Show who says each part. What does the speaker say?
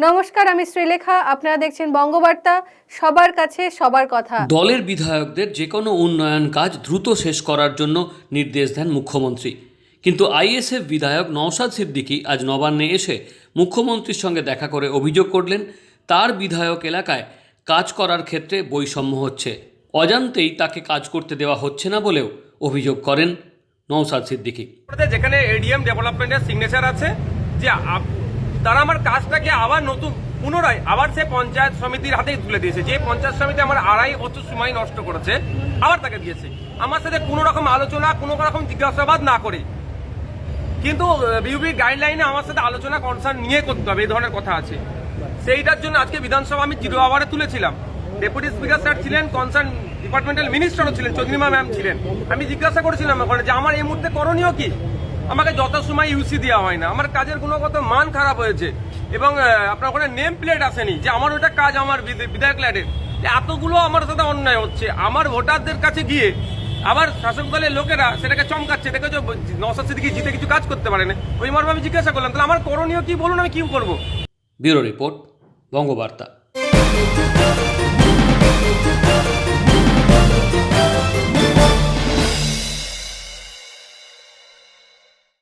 Speaker 1: নমস্কার আমি শ্রীলেখা। আপনারা দেখছেন বঙ্গবার্তা। সবার কাছে সবার কথা।
Speaker 2: দলের বিধায়কদের যে কোনো উন্নয়ন কাজ দ্রুত শেষ করার জন্য নির্দেশ দেন মুখ্যমন্ত্রী। কিন্তু আইএসএফ বিধায়ক নওশাদ সিদ্দিকী আজ নবান্নে এসে মুখ্যমন্ত্রীর সঙ্গে দেখা করে অভিযোগ করলেন তার বিধায়ক এলাকায় কাজ করার ক্ষেত্রে বৈষম্য হচ্ছে। অজান্তেই তাকে কাজ করতে দেওয়া হচ্ছে না বলেও অভিযোগ করেন নওশাদ সিদ্দিকী।
Speaker 3: যেখানে এডিএম ডেভেলপমেন্টের সিগনেচার আছে যে আপ- তারা আমার কাজটাকে আবার নতুন পুনরায় আবার সে পঞ্চায়েত সমিতির হাতেই তুলে দিয়েছে। যে পঞ্চায়েত সমিতি আমার আড়াই বছর সময় নষ্ট করেছে, আবার তাকে দিয়েছে। আমার সাথে কোনো রকম আলোচনা, কোনো রকম জিজ্ঞাসাবাদ না করে। কিন্তু বিউবি গাইডলাইনে আমার সাথে আলোচনা কনসার্ন নিয়ে করতে হবে, এই ধরনের কথা আছে। সেইটার জন্য আজকে বিধানসভা আমি জিরো আওয়ারে তুলেছিলাম। ডেপুটি স্পিকার স্যার ছিলেন কনসার্ন ডিপার্টমেন্টাল মিনিস্টারও ছিলেন, চন্দ্রিমা ম্যাম ছিলেন। আমি জিজ্ঞাসা করেছিলাম ওখানে যে, আমার এই মুহূর্তে করণীয় কি? আমাকে যত সময় ইউসি দেওয়া হয় না, আমার কাজের গুণগত মান খারাপ হয়েছে। এবং আপনার ওখানে নেম প্লেট আসেনি, যে আমার ওটা কাজ আমার বিধ- বিধায়ক ল্যাডের এতগুলো আমার সাথে অন্যায় হচ্ছে, আমার ভোটারদের কাছে গিয়ে আবার শাসক দলের লোকেরা সেটাকে চমকাচ্ছে দেখেছ নসাদ সিদ্দিকি জিতে কিছু কাজ করতে পারে না। ওই মর্মে আমি জিজ্ঞাসা করলাম, তাহলে আমার করণীয় কি বলুন, আমি কি করব?
Speaker 2: Bureau report, Bangabarta.